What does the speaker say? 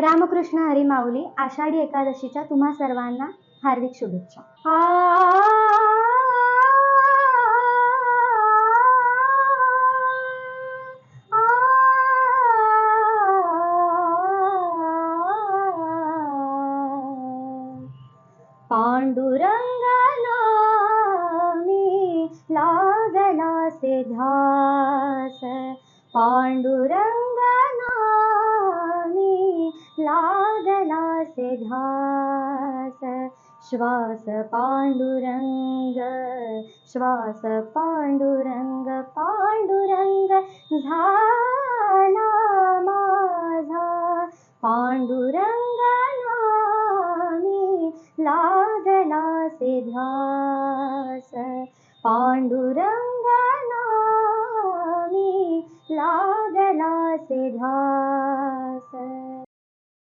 रामकृष्ण हरी माऊली आषाढी एकादशीच्या तुम्हा सर्वांना हार्दिक शुभेच्छा पांडुरंगला मी लागला से ध्यास पांडुरंग से ध्यास श्वास पांडुरंग श्वास पांडुरंग पांडुरंग झाला माझा पांडुरंग नामी लागला से ध्यास पांडुरंग नामी लागला से ध्यास